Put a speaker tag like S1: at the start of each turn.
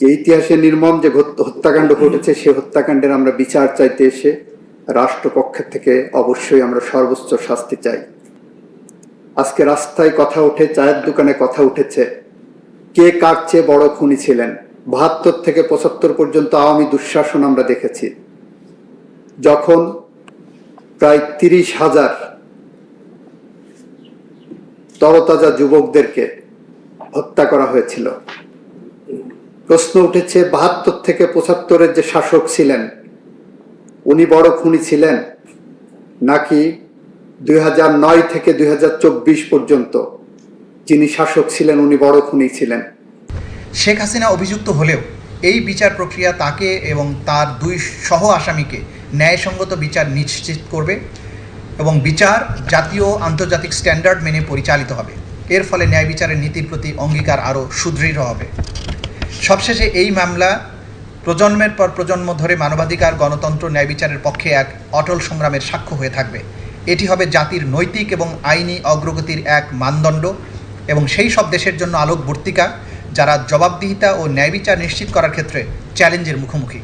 S1: যে ইতিহাসে নির্মম যে হত্যাকাণ্ড ঘটেছে, সে হত্যাকাণ্ডের আমরা বিচার চাইতে এসে রাষ্ট্রপক্ষের থেকে অবশ্যই আমরা সর্বোচ্চ শাস্তি চাই। আজকে রাস্তায় কথা উঠে, চায়ের দোকানে কথা উঠেছে, কে কার চেয়ে বড় খুনি ছিলেন? বাহাত্তর থেকে পঁচাত্তর পর্যন্ত আওয়ামী দুঃশাসন আমরা দেখেছি। যখন প্রায় তিরিশ হাজার তরতাজা যুবকদেরকে হত্যা করা হয়েছিল প্রশ্ন উঠেছে, বাহাত্তর থেকে পঁচাত্তরের যে শাসক ছিলেন, উনি বড় খুনি ছিলেন নাকি দুই নয় থেকে দুই হাজার চব্বিশ পর্যন্ত যিনি শাসক ছিলেন, উনি বড় খুনি ছিলেন?
S2: শেখ হাসিনা অভিযুক্ত হলেও এই বিচার প্রক্রিয়া তাকে এবং তার দুই সহ আসামিকে ন্যায়সঙ্গত বিচার নিশ্চিত করবে এবং বিচার জাতীয় আন্তর্জাতিক স্ট্যান্ডার্ড মেনে পরিচালিত হবে। এর ফলে ন্যায় বিচারের নীতির প্রতি অঙ্গীকার আরও সুদৃঢ় হবে। সবশেষে এই মামলা প্রজন্মের পর প্রজন্ম ধরে মানবাধিকার, গণতন্ত্র, ন্যায় বিচারের পক্ষে এক অটল সংগ্রামের সাক্ষ্য হয়ে থাকবে। এটি হবে জাতির নৈতিক এবং আইনি অগ্রগতির এক মানদণ্ড এবং সেই সব দেশের জন্য আলোকবর্তিকা যারা জবাবদিহিতা ও ন্যায় বিচার নিশ্চিত করার ক্ষেত্রে চ্যালেঞ্জের মুখোমুখি।